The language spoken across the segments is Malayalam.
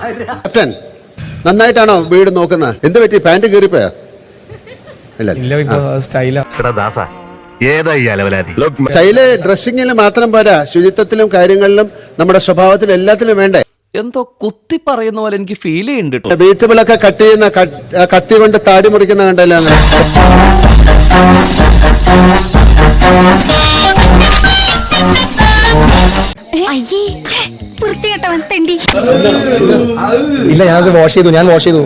ക്യാപ്റ്റൻ നന്നായിട്ടാണോ വീട് നോക്കുന്നത് എന്ത് പറ്റി? പാന്റ് കീറിപ്പോയോ? ഇല്ല. ഇല്ല ഇപ്പൊ സ്റ്റൈലാ. ഡ്രസ്സിങ്ങിൽ മാത്രം പോരാ. ശുചിത്വത്തിലും കാര്യങ്ങളിലും നമ്മുടെ സ്വഭാവത്തിലും എല്ലാത്തിലും വേണ്ടേ? എന്തോ കുത്തി പറയുന്ന പോലെ എനിക്ക് ഫീൽ ചെയ്യുന്നുണ്ട് കേട്ടോ വെജിറ്റബിൾ കട്ട് ചെയ്യുന്ന കത്തി കൊണ്ട് താടി മുറിക്കുന്ന കണ്ടല്ലോ. അയ്യേ വൃത്തികെട്ടവൻ തെണ്ടി. ഇല്ല ഞാനത് വാഷ് ചെയ്തു ഞാൻ വാഷ് ചെയ്തു.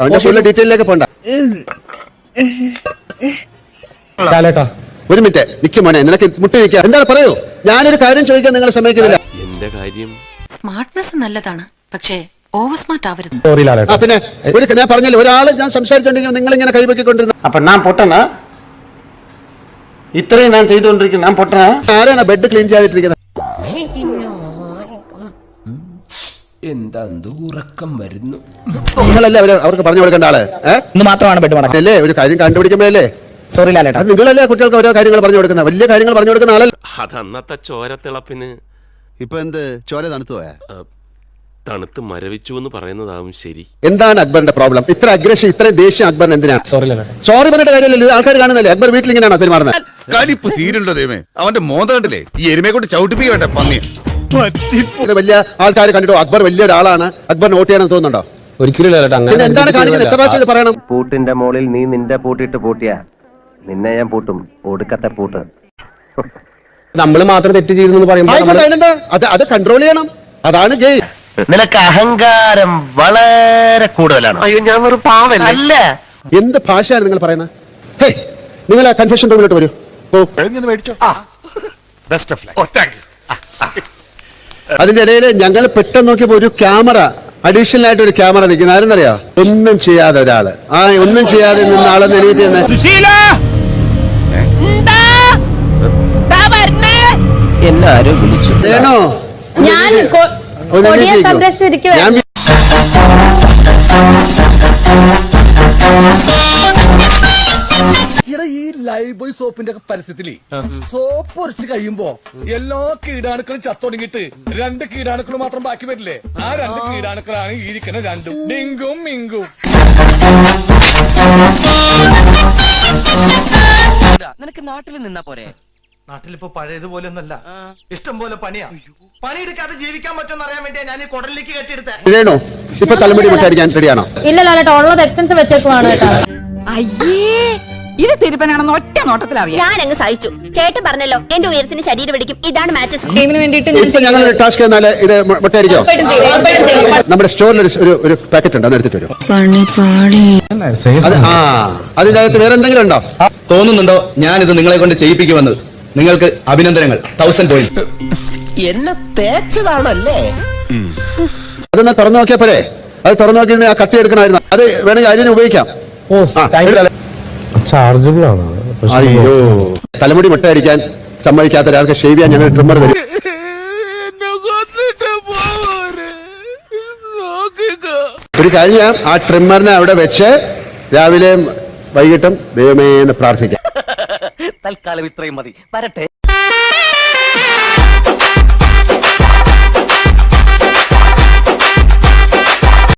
അവന്റെ ഫുൾ ഡീറ്റെയിലേക്ക് പോണ്ട. ലാലേട്ടാ. ഒരു മിനിറ്റ്. നിൽക്കും മോനെ നിനക്ക് മുട്ടി നിൽക്കുക എന്താണ് പറയൂ? ഞാനൊരു കാര്യം ചോദിക്കാൻ നിങ്ങളെ സമ്മതിക്കുന്നില്ല. എന്റെ കാര്യം? സ്മാർട്ട്നെസ് നല്ലതാണ്. പക്ഷേ ഓവർ സ്മാർട്ട് ആവരുത് പിന്നെ ഒരു ഞാൻ പറഞ്ഞില്ല ഒരാൾ ഞാൻ സംസാരിച്ചുണ്ടെങ്കിൽ നിങ്ങൾ ഇങ്ങനെ കൈവെക്കൊണ്ടിരുന്ന അപ്പൊ ഞാൻ പൊട്ടനാ ഇത്രയും ഞാൻ ചെയ്തുകൊണ്ടിരിക്കുന്നു ഞാൻ പൊട്ടനാ ആരാണ് ബെഡ് ക്ലീൻ ചെയ്തിട്ടിരിക്കുന്നത് ചെയ്യാതിട്ടിരിക്കുന്നത് നിങ്ങളല്ലേ അവർ അവർക്ക് പറഞ്ഞു കൊടുക്കേണ്ട ആൾ? ഏഹ് ഇന്ന് മാത്രമാണ് ബെഡ് മടക്കം. അല്ലേ? ഒരു കാര്യം കണ്ടുപിടിക്കുമ്പോഴല്ലേ? സോറി ലാലേട്ടാ. അത് നിങ്ങളല്ലേ കുട്ടികൾക്ക് ഓരോ കാര്യങ്ങൾ പറഞ്ഞു കൊടുക്കുന്ന വലിയ കാര്യങ്ങൾ പറഞ്ഞു കൊടുക്കുന്ന ആളല്ല? അത് അന്നത്തെ ചോരത്തിളപ്പിന് ഇപ്പൊ എന്ത്? ചോര തണുത്തു പോയാ? തണുത്ത് മരവിച്ചു എന്ന് പറയുന്നതാവും ശരി. എന്താണ് അക്ബറിന്റെ പ്രോബ്ലം ഇത്ര അഗ്രഷൻ ഇത്രയും ദേഷ്യം അക്ബറിന് എന്തിനാണ് സോറി ലാലേട്ടാ. സോറി പറഞ്ഞിട്ട് കാര്യമല്ലല്ലോ. ഇത് ആൾക്കാർ കാണുന്നല്ലേ അക്ബർ വീട്ടിൽ ഇങ്ങനെയാണോ പെരുമാറുന്നത്? കലിപ്പ് തീരുണ്ടോ ദൈവമേ? അവന്റെ മോന്ത കണ്ടില്ലേ? ഈ എരുമയെ കൊണ്ട് ചവിട്ടിപ്പിക്കട്ടെ പന്നി ഇത് വലിയ ആൾക്കാർ കണ്ടിട്ടോ അക്ബർ വലിയ ഒരാളാണ് അക്ബർ നോട്ട് ചെയ്യണം തോന്നുന്നുണ്ടോ? ഒരിക്കലും പിന്നെ എന്താണ് കാണിക്കുന്നത്? എത്ര പ്രാവശ്യം ഇത് പറയണം? പൂട്ടിന്റെ മോളിൽ നീ നിന്റെ പൂട്ടിട്ട് പൂട്ടിയാ. നിന്നെ ഞാൻ പൂട്ടും. ഒടുക്കത്തെ പൂട്ട്. നമ്മൾ മാത്രം തെറ്റ് ചെയ്തു എന്ന് പറയുമ്പോൾ ആയിക്കോട്ടെ അതിനെന്താ? അത് അത് കൺട്രോൾ ചെയ്യണം. അതാണ് ഗെയിം. നിനക്ക് അഹങ്കാരം വളരെ കൂടുതലാണ്. അയ്യോ ഞാൻ ഒരു പാവല്ല? അല്ല. എന്ത് ഭാഷയാണ് നിങ്ങൾ പറയുന്നത്? ഹേ നിങ്ങൾ ആ കൺഫ്യൂഷൻ റൂമിലോട്ട് വരൂ. ഓ ബെസ്റ്റ് ഓഫ് ലൈഫ് അതിന്റെ ഇടയിൽ ഞങ്ങൾ പെട്ടെന്ന് നോക്കിയപ്പോ ഒരു ക്യാമറ അഡീഷണൽ ആയിട്ട് ഒരു ക്യാമറ നിൽക്കുന്ന ആരെന്നറിയാ? ഒന്നും ചെയ്യാതെ ഒരാൾ. ആ ഒന്നും ചെയ്യാതെ നിന്ന ആളെന്ന് എണീറ്റ് വിളിച്ചു. വേണോ ഞാൻ. ഞാൻ ബോയ് സോപ്പിന്റെ ഒക്കെ പരസ്യത്തിൽ സോപ്പ് ഒരച്ച് കഴിയുമ്പോ എല്ലാ കീടാണുക്കളും ചത്തൊടുങ്ങിട്ട് രണ്ട് കീടാണുക്കൾ മാത്രം ബാക്കി വരില്ലേ? ആ രണ്ട് കീടാണുക്കളാണ് ഈ ഇരിക്കുന്ന രണ്ടും ഡിങ്കും മിങ്കും. നിനക്ക് നാട്ടിൽ നിന്നാ പോരെ? നാട്ടിലിപ്പോ പഴയതുപോലെ ഒന്നല്ല ഇഷ്ടം പോലെ പണിയാ പണിയെടുക്കാതെ ജീവിക്കാൻ പറ്റുമെന്ന് അറിയാൻ വേണ്ടിയാ ഞാൻ ഈ കുടലിലേക്ക് കെട്ടിയെടുത്തേണോ ഇപ്പൊ തലമുടി മുട്ടടിക്കാൻ റെഡിയാണോ ഇല്ല ലാലേട്ടാ ഉള്ളത് എക്സ്റ്റൻഷൻ വെച്ചേക്കുവാണ് കേട്ടോ. അയ്യേ ഇത് തിരുപ്പനാണെന്ന് ഒറ്റ നോട്ടത്തിൽ അറിയാം ഞാൻ അങ്ങ് സഹിച്ചു. ചേട്ടൻ പറഞ്ഞല്ലോ എന്റെ ഉയരത്തിന് ശരീരം പിടിക്കും ഇതാണ് മാച്ചസ് ടീമിന് വേണ്ടിയിട്ട് ഞാൻ ഞങ്ങൾ ടാസ്ക് തന്നാൽ ഇത് നമ്മുടെ സ്റ്റോറിൽ ഒരു ഒരു ഒരു പാക്കറ്റ് ഉണ്ട് അത് എടുത്തിട്ട് വരും. അത് ആ അതിന്റെ അകത്ത് വേറെ എന്തെങ്കിലും ഉണ്ടോ? തോന്നുന്നുണ്ടോ ഞാൻ ഇത് നിങ്ങളെ കൊണ്ട് ചെയ്യിപ്പിക്കുമെന്ന്? നിങ്ങൾക്ക് അഭിനന്ദനങ്ങൾ. തൗസൻഡ് പോയിന്റ് എന്നെ തേച്ചതാണല്ലേ? അതൊന്ന് തുറന്നു നോക്കിയാ നോക്കിയപ്പോഴേ അത് തുറന്നു നോക്കി ആ കത്തി എടുക്കണമായിരുന്നു. അത് വേണമെങ്കിൽ അതിനെ ഉപയോഗിക്കാം. ഓ ആ, താങ്ക് യു എടു- ചാർജബിൾ ആണ് അയ്യോ. തലമുടി മുട്ടയടിക്കാൻ സമ്മതിക്കാത്ത ഒരാൾക്ക് ഷേവ് ചെയ്യാൻ ഞങ്ങൾ ട്രിമ്മർ തരും. ഒരു കാര്യം ഞാൻ ആ ട്രിമ്മറിനെ അവിടെ വെച്ച് രാവിലെയും വൈകിട്ടും ദൈവമേന്ന് പ്രാർത്ഥിക്കാം. തൽക്കാലം ഇത്രയും മതി. വരട്ടെ.